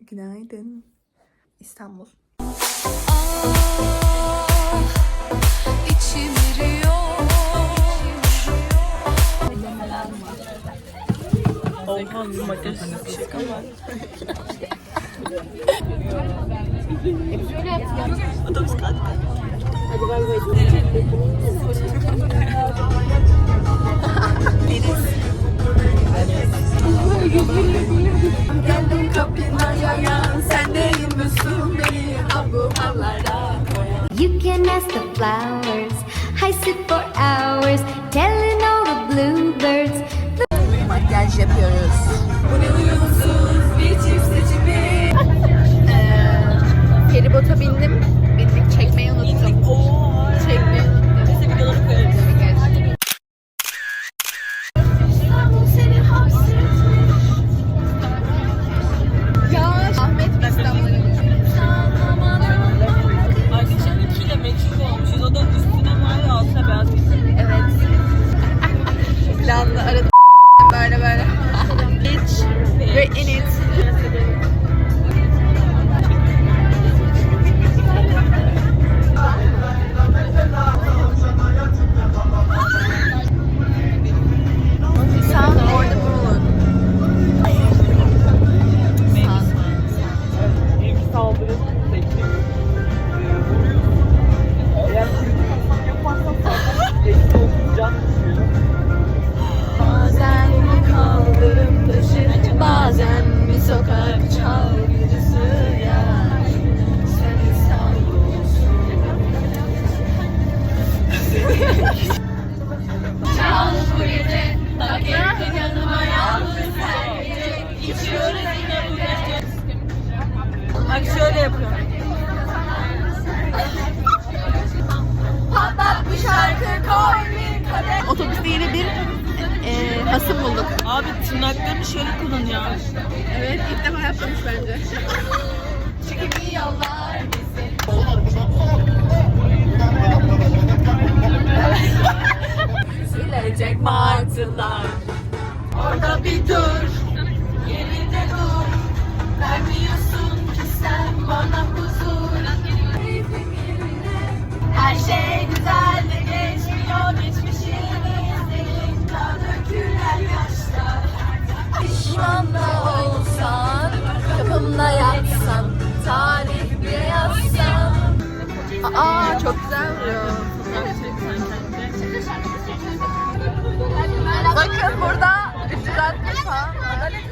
Günaydın. İstanbul. Oha bir bir şey ama. Otobüs kalktı. Geldim kapına yayan beni You can ask the flowers. I sit for hours telling all the bluebirds. Makyaj yapıyoruz. Bu ne uyumsuz bir çift seçimi. feribota bindim. Otobüste yine bir e, hasım bulduk. Abi tırnaklarını şöyle kullan ya. Evet, ilk defa yapmamış bence. Çünkü bir yollar bizi. Silecek martılar. Orada bir dur. Pişmanla olsan, kapımda yatsan, talihli yazsan. Aa çok güzel vuruyor. Bakın burada 360 falan. Adalet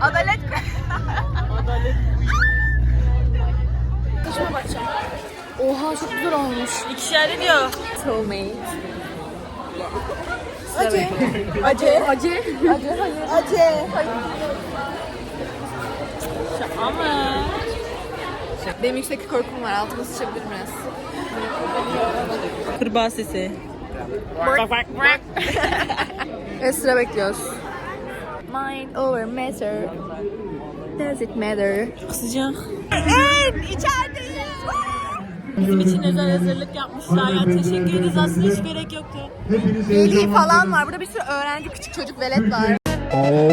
Adalet. Oha çok güzel olmuş. İkişerli diyor. Soulmate. Acı. Acı. Acı. Acı. Hayır. Acı. Hayır. Ama. Benim yüksek bir korkum var. Altıma sıçabilir biraz. Kurbağa sesi. Ve sıra bekliyoruz. Mind over matter. Does it matter? Sıcak. Evet, içerideyiz. Bizim için özel hazırlık yapmışlar ya. Teşekkür ederiz. Aslında hiç gerek yoktu. Veli falan var. Burada bir sürü öğrenci, küçük çocuk velet var. Oh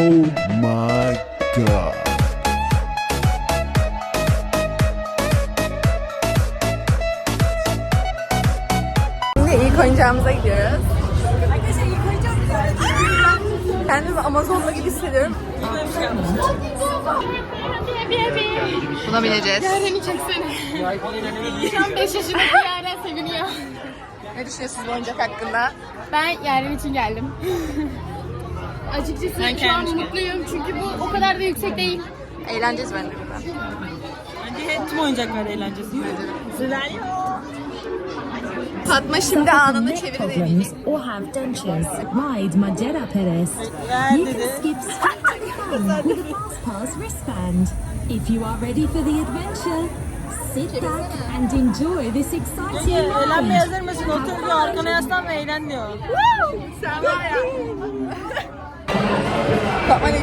my god. Şimdi ilk oyuncağımıza gidiyoruz. Arkadaşlar ilk oyuncağımıza Kendimi Amazon'da gibi hissediyorum. Buna bineceğiz. Yaren'i çeksene. Şu an 5 yaşındaki Yaren seviniyor. Ne düşünüyorsunuz bu oyuncak hakkında? Ben Yaren için geldim. Açıkçası Ben şu an mutluyum çünkü bu o kadar da yüksek değil. Eğleneceğiz bence burada. Bence hep tüm oyuncaklar eğlencesi. Güzel ya. Fatma şimdi anında çeviri deneyecek. or have dentures. Ride Madera Perez. Ver You can skip straight to fun with a FastPass wristband. If you are ready for the adventure, sit back and enjoy this exciting Ege eğlenmeye ride. hazır mısın? Otur diyor arkana yaslan ve eğlen diyor. Sen var ya. Fatma ne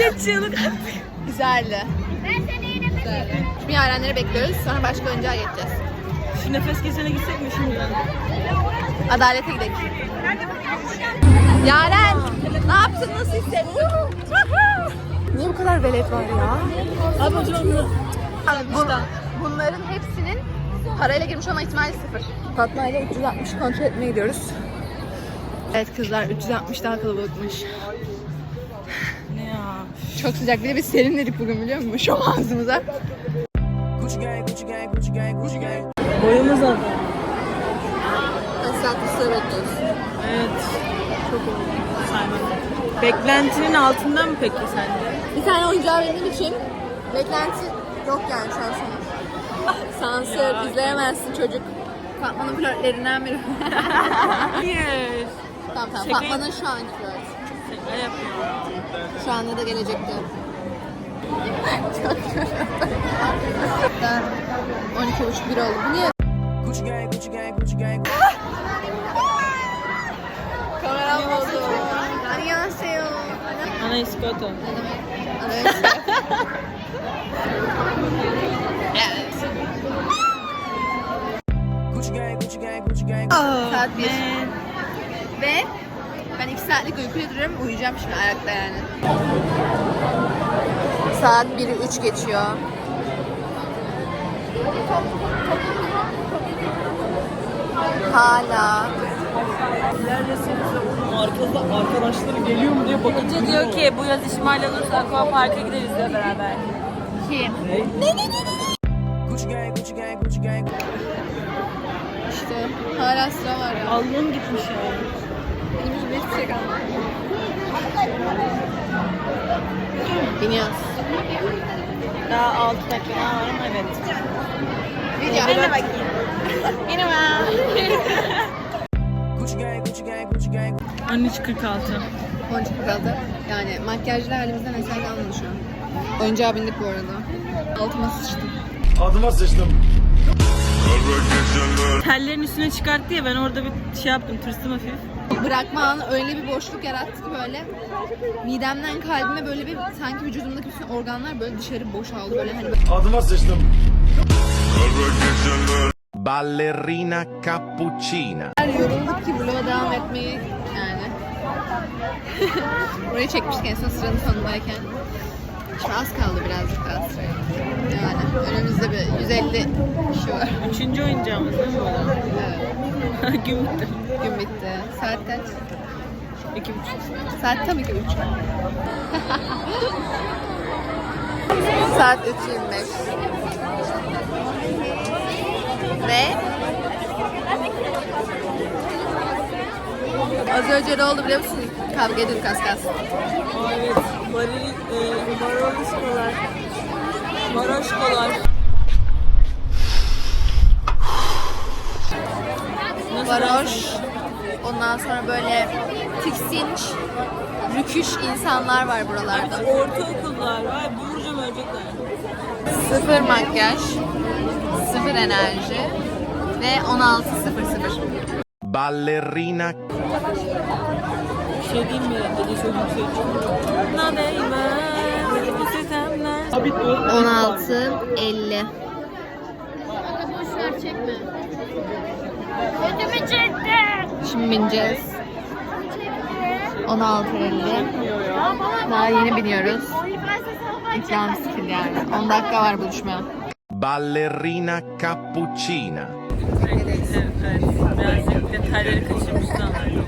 Çığlık Güzeldi. Ben seni yine Güzeldi. Şimdi yarenleri bekliyoruz. Sonra başka oyuncağa geçeceğiz. Şu nefes kesene gitsek mi şimdiden? Adalete gidelim. Yaren, ne yaptın? Nasıl hissettin? Niye bu kadar velet var ya? Abi Abi bu, bunların hepsinin parayla girmiş olma ihtimali sıfır. Fatma ile 360 kontrol etmeye gidiyoruz. Evet kızlar 360 daha kalabalıkmış. Çok sıcak. Bir de biz serinledik bugün biliyor musun? Şu ağzımıza. Boyumuz az. Sıra bekliyoruz. Evet. Çok oldu. Saymadım. Beklentinin altında mı peki sence? Bir tane oyuncağı benim için beklenti yok yani şu an sana. Sansür, izleyemezsin çocuk. Fatma'nın flörtlerinden biri. Hayır. tamam tamam. Şaka- Fatma'nın şu anki flört. Şaka yapıyorum. Şu anda da gelecekte. Çok kötü. Ben 12.30 bir oldu. Bu niye? Kameram bozdu. Annyeonghaseyo. Ana iskoto. Ne demek? Evet. evet. Saat 1. Ve ben iki saatlik uykuya duruyorum. Uyuyacağım şimdi ayakta yani. Saat 1'i 3 geçiyor. Hala. Arkada arkadaşları geliyor mu diye bakıp diyor ki bu yaz İsmail olursa Aqua Park'a gideriz diyor beraber. Kim? Ne ne ne ne? İşte hala sıra var ya. Alnım gitmiş ya. Yani. 101 çiçek aldım. Biniyoruz. Daha 6 dakika daha var ama evet. Video. Ben de bakayım. Merhaba. Gucci gang, Gucci 13.46. 13.46. Yani makyajlı halimizden eser kalmadı şu an. Oyuncağa bindik bu arada. Altıma sıçtım. Adıma sıçtım. Tellerin üstüne çıkarttı ya ben orada bir şey yaptım tırstım hafif. Bırakma anı öyle bir boşluk yarattı ki böyle midemden kalbime böyle bir sanki vücudumdaki bütün organlar böyle dışarı boşaldı böyle hani böyle Adıma sıçtım. Ballerina cappuccina. yorulduk ki vloga devam etmeyi yani. Burayı çekmişken son sıranın sonundayken. Şimdi az kaldı birazcık daha sıraya. Yani önümüzde bir 150 kişi var. Üçüncü oyuncağımız değil mi bu? Evet, Gün bitti. gün bitti. Saat kaç? İki buçuk. Saat tam iki buçuk. Saat 3.25. Ve az önce ne oldu biliyor musun? Kavga edildik az. Aa, evet. Baril, e, varoşkolar. Varoşkolar. Varoş. Ondan sonra böyle tiksinç, rüküş insanlar var buralarda. Ortaokullar var. Vuracağım ölecekler. Sıfır makyaj, sıfır enerji ve 16.00. Ballerina Bir şey diyeyim mi? Ece çok yüksek. Na sitemler. Abi dur. 16.50. Şimdi bineceğiz. 16.50. Daha yeni biniyoruz. İkram stil yani. 10 dakika var buluşmaya. Ballerina cappuccina. Evet, evet. Birazcık detayları kaçırmıştı ama.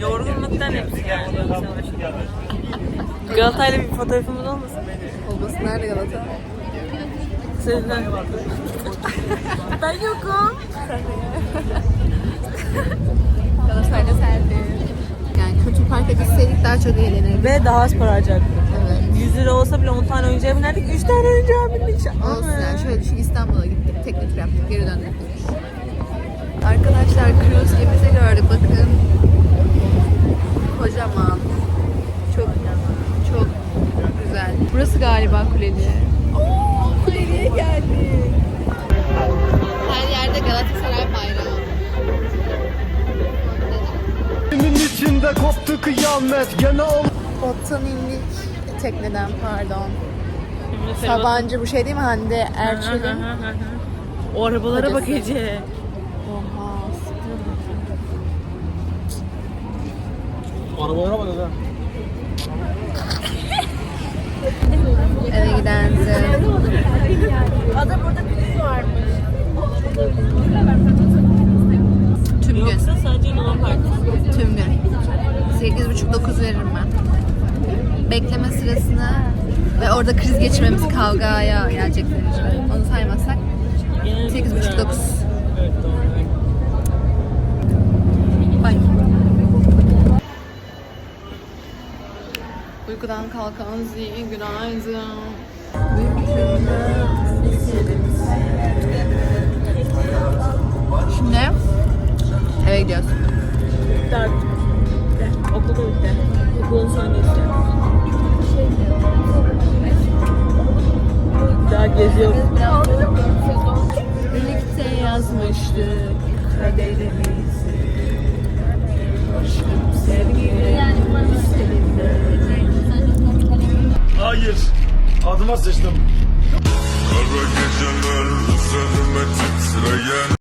Yorgunluktan hepsi yani. Galata'yla bir fotoğrafımız olmasın? Olması nerede Galata? Seninle. ben yokum. Galata'yla selfie. Yani Kültür Park'a gitseydik daha çok eğlenirdik. Ve daha az para harcaktık. Evet. 100 lira olsa bile 10 tane oyuncağa binerdik. 3 tane oyuncağa bindik. Olsun yani şöyle düşün İstanbul'a gittik. Tekne tur yaptık. Geri döndük. Arkadaşlar cruise gemimizi gördük. Bakın. Kocaman. Çok çok güzel. Burası galiba Kuleli. Oo, Geldik? Her yerde Galatasaray bayrağı. Benim içinde koptu kıyamet gene ol. Bottan indik tekneden pardon. Sabancı bu şey değil mi Hande Erçel'in? o arabalara bak Ece. Oha. Arabalara bak Ece. Eve giden Tüm gün. Yoksa sadece Luna Park. Tüm gün. 8.30-9 veririm ben. Bekleme sırasını ve orada kriz geçirmemiz kavgaya gelecekler. Onu saymazsak Genelde 8.30-9. Evet doğru. Uykudan kalkan zihin günaydın. Şimdi eve gidiyoruz. Bitti artık. Bitti. Okulun sahnesi. Daha geziyoruz. Birlikte yazmıştık kaderimizi. Sevgilim seninle. Hayır. Adıma sıçtım. Kara geceler üzerime titreyen